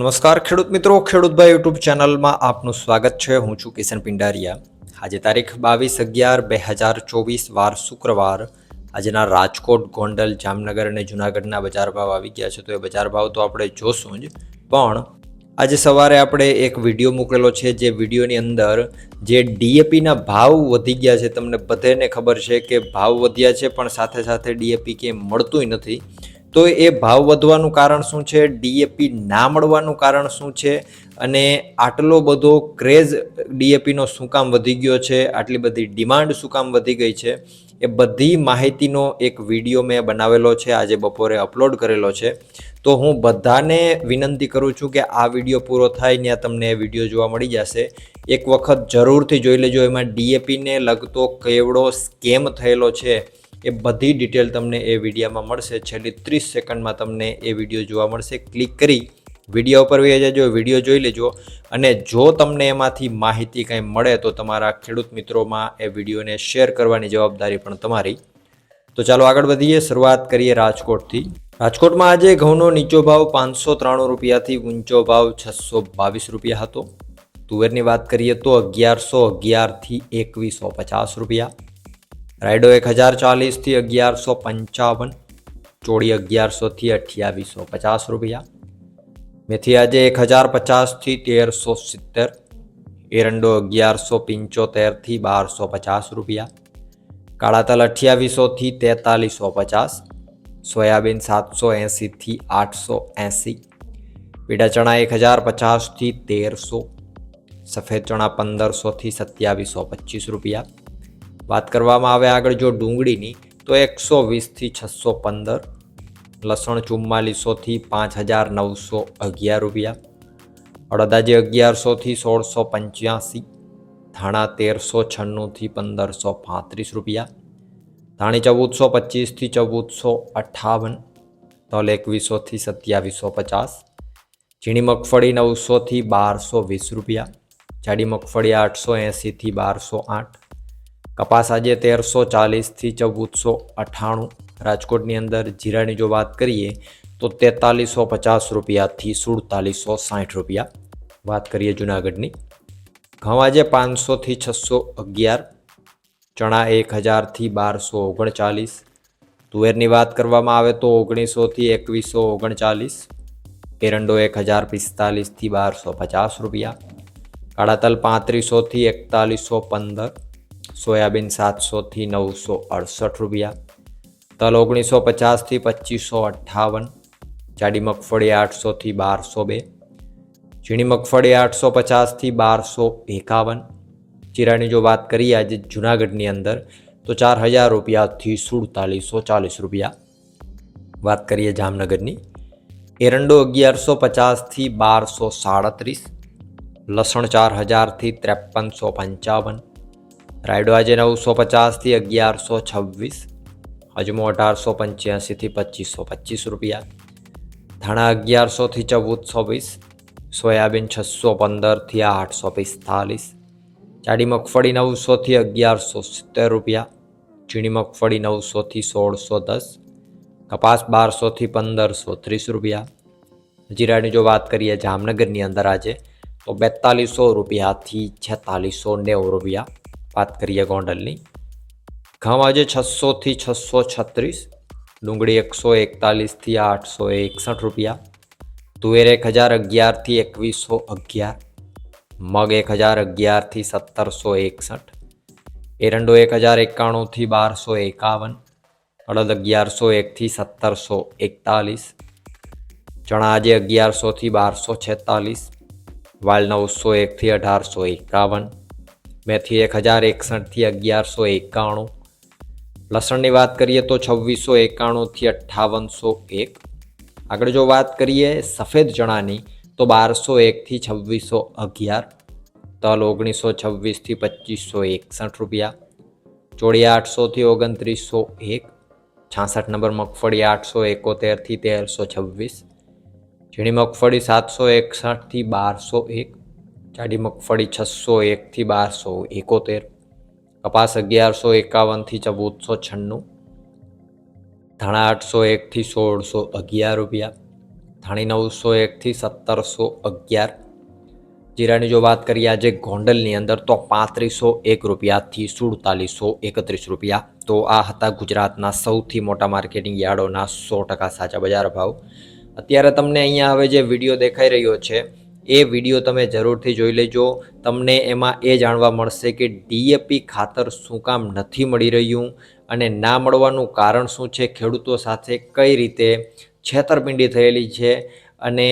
નમસ્કાર ખેડૂત મિત્રો ખેડૂતભાઈ યુટ્યુબ ચેનલમાં આપનું સ્વાગત છે. હું છું કિશન પિંડારિયા. આજે તારીખ બાવીસ અગિયાર બે હજાર ચોવીસ, વાર શુક્રવાર. આજના રાજકોટ, ગોંડલ, જામનગર અને જુનાગઢના બજાર ભાવ આવી ગયા છે. તો એ બજાર ભાવ તો આપણે જોશું જ. પણ આજે સવારે આપણે એક વીડિયો મૂકેલો છે, જે વિડીયોની અંદર જે ડીએપીના ભાવ વધી ગયા છે. તમને બધાને ખબર છે કે ભાવ વધ્યા છે, પણ સાથે સાથે ડીએપી કે મળતું નથી. તો એ ભાવ વધવાનું કારણ શું છે? ડીએપી ના મળવાનું કારણ શું છે? અને આટલો બધો ક્રેઝ ડીએપીનો શું કામ વધી ગયો છે? આટલી બધી ડિમાન્ડ શું કામ વધી ગઈ છે? એ બધી માહિતીનો એક વીડિયો મેં બનાવેલો છે, આજે બપોરે અપલોડ કરેલો છે. તો હું બધાને વિનંતી કરું છું કે આ વીડિયો પૂરો થાય, ત્યાં તમને વીડિયો જોવા મળી જશે. એક વખત જરૂરથી જોઈ લેજો, એમાં ડીએપીને લગતો કેવડો સ્કેમ થયેલો છે. એ બધી ડિટેલ તમને એ વિડીયામાં મળશે. છેલ્લી ત્રીસ સેકન્ડમાં તમને એ વીડિયો જોવા મળશે. ક્લિક કરી વીડિયો ઉપર વહી જજો વીડિયો જોઈ લેજો. અને જો તમને એમાંથી માહિતી કંઈ મળે તો તમારા ખેડૂત મિત્રોમાં એ વિડીયોને શેર કરવાની જવાબદારી પણ તમારી. તો ચાલો આગળ વધીએ. શરૂઆત કરીએ રાજકોટથી. રાજકોટમાં આજે ઘઉંનો નીચો ભાવ પાંચસો ત્રાણું રૂપિયાથી ઊંચો ભાવ છસો બાવીસ રૂપિયા હતો. તુવેરની વાત કરીએ તો અગિયારસો અગિયારથી એકવીસો પચાસ રૂપિયા. રાયડો એક હજાર ચાલીસથી અગિયારસો પંચાવન, ચોળી અગિયારસોથી અઠ્યાવીસો પચાસ રૂપિયા. મેથી આજે એક હજાર પચાસથી તેરસો સિત્તેર, એરંડો અગિયારસો પંચોતેરથી બારસો પચાસ રૂપિયા. કાળા તલ અઠ્યાવીસોથી તેતાલીસો પચાસ, સોયાબીન સાતસો એંસીથી આઠસો એંસી પીડા ચણા એક હજાર પચાસથી તેરસો, સફેદ ચણા પંદરસોથી સત્યાવીસો પચીસ રૂપિયા. વાત કરવામાં આવે આગળ જો ડુંગળીની, તો એકસો વીસથી છસો પંદર, લસણ ચુમ્માલીસોથી પાંચ હજાર નવસો અગિયાર રૂપિયા, અડદાજી અગિયારસોથી સોળસો પંચ્યાસી, ધાણા તેરસો છન્નુંથી પંદરસો પાંત્રીસ રૂપિયા, ધાણી ચૌદસો પચીસથી ચૌદસો અઠ્ઠાવન તલ એકવીસોથી સત્યાવીસો પચાસ, ઝીણી મગફળી નવસોથી બારસો વીસ રૂપિયા, જાડી મગફળી આઠસો એંસીથી બારસો આઠ કપાસ આજે તેરસો ચાલીસથી ચૌદસો અઠ્ઠાણું. રાજકોટની અંદર જીરાની જો વાત કરીએ, તો તેતાલીસો પચાસ રૂપિયાથી સુડતાલીસો સાઠ રૂપિયા. વાત કરીએ જુનાગઢની. ઘઉં આજે પાંચસોથી છસો અગિયાર. ચણા એક હજારથી બારસો ઓગણચાલીસ. તુવેરની વાત કરવામાં આવે તો ઓગણીસોથી એકવીસો ઓગણચાલીસ. એરંડો એક હજાર પિસ્તાલીસથી બારસો પચાસ રૂપિયા. કાળાતલ પાંત્રીસોથી એકતાલીસો પંદર. સોયાબીન સાતસોથી નવસો અડસઠ રૂપિયા, તલ ઓગણીસો પચાસથી પચીસો અઠ્ઠાવન, જાડી મગફળી આઠસોથી બારસો બે, ઝીણી મગફળી આઠસો પચાસથી બારસો એકાવન ચીરાની જો વાત કરીએ આજે જુનાગઢની અંદર, તો ચાર હજાર રૂપિયાથી સુડતાલીસો ચાલીસ રૂપિયા. વાત કરીએ જામનગરની, એરંડો અગિયારસો પચાસથી બારસો સાડત્રીસ, લસણ ચાર હજારથી ત્રેપનસો પંચાવન રાયડો આજે નવસો પચાસથી અગિયારસો છવ્વીસ, અજમો અઢારસો પંચ્યાસીથી પચીસો પચીસ રૂપિયા. ધાણા અગિયારસોથી ચૌદસો વીસ, સોયાબીન છસો પંદરથી આઠસો પિસ્તાલીસ, જાડી મગફળી નવસોથી અગિયારસો સિત્તેર રૂપિયા ચીણી મગફળી નવસોથી સોળસો દસ, કપાસ બારસોથી પંદરસો ત્રીસ રૂપિયા. જીરાની જો વાત કરીએ જામનગરની અંદર આજે, તો બેતાલીસો રૂપિયાથી છેતાલીસો નેવું રૂપિયા. વાત કરીએ ગોંડલની. ઘઉં આજે છસોથી છસો છત્રીસ, ડુંગળી એકસો એકતાલીસથી આઠસો એકસઠ રૂપિયા, તુવેર એક હજાર અગિયારથી એકવીસો અગિયાર, મગ એક હજાર અગિયારથી સત્તરસો એકસઠ, એરંડો એક હજાર એકાણુંથી બારસો એકાવન, અડદ અગિયારસો એકથી સત્તરસો એકતાલીસ, ચણા આજે અગિયારસોથી બારસો છેતાલીસ, વાલ નવસો એકથી અઢારસો એકાવન મેથી એક હજાર એકસઠથી અગિયારસો એકાણું. લસણની વાત કરીએ તો છવ્વીસો એકાણુંથી અઠ્ઠાવનસો એક. આગળ જો વાત કરીએ સફેદ ચણાની, તો બારસો એકથી છવ્વીસો અગિયાર. તલ ઓગણીસો છવ્વીસથી પચીસો એકસઠ રૂપિયા. ચોળી આઠસોથી ઓગણત્રીસો એક. છાસઠ નંબર મગફળી આઠસો એકોતેરથી તેરસો છવ્વીસ. ઝીણી મગફળી સાતસો એકસઠથી બારસો એક. જાડી મગફળી છસો એકથી બારસો એકોતેર, કપાસ અગિયારસો એકાવનથી ચૌદસો છન્નું, ધાણા આઠસો એકથી સોળસો અગિયાર રૂપિયા, ધાણી નવસો એકથી સત્તરસો અગિયાર, જીરાની જો વાત કરીએ આજે ગોંડલની અંદર તો પાંત્રીસો એક રૂપિયાથી સુડતાલીસો એકત્રીસ રૂપિયા, તો આ હતા ગુજરાતના સૌથી મોટા માર્કેટિંગ યાર્ડોના સો ટકા સાચા બજાર ભાવ. અત્યારે તમને અહીંયા હવે જે વીડિયો દેખાઈ રહ્યો છે એ વીડિયો તમે જરૂરથી જોઈ લેજો. તમને એમાં એ જાણવા મળશે કે ડીએપી ખાતર શું કામ નથી મળી રહ્યું અને ના મળવાનું કારણ શું છે? ખેડૂતો સાથે કઈ રીતે છેતરપિંડી થયેલી છે? અને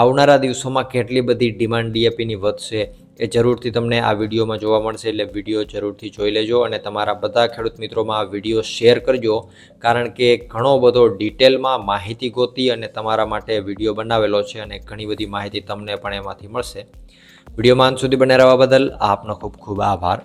આવનારા દિવસોમાં કેટલી બધી ડિમાન્ડ ડીએપીની વધશે એ જરૂરથી તમને આ વિડીયોમાં જોવા મળશે. એટલે વીડિયો જરૂરથી જોઈ લેજો અને તમારા બધા ખેડૂત મિત્રોમાં આ વીડિયો શેર કરજો. કારણ કે ઘણો બધો ડિટેલમાં માહિતી ગોતી અને તમારા માટે વીડિયો બનાવેલો છે અને ઘણી બધી માહિતી તમને પણ એમાંથી મળશે. વિડીયોમાં અંત સુધી બને રહેવા બદલ આપનો ખૂબ ખૂબ આભાર.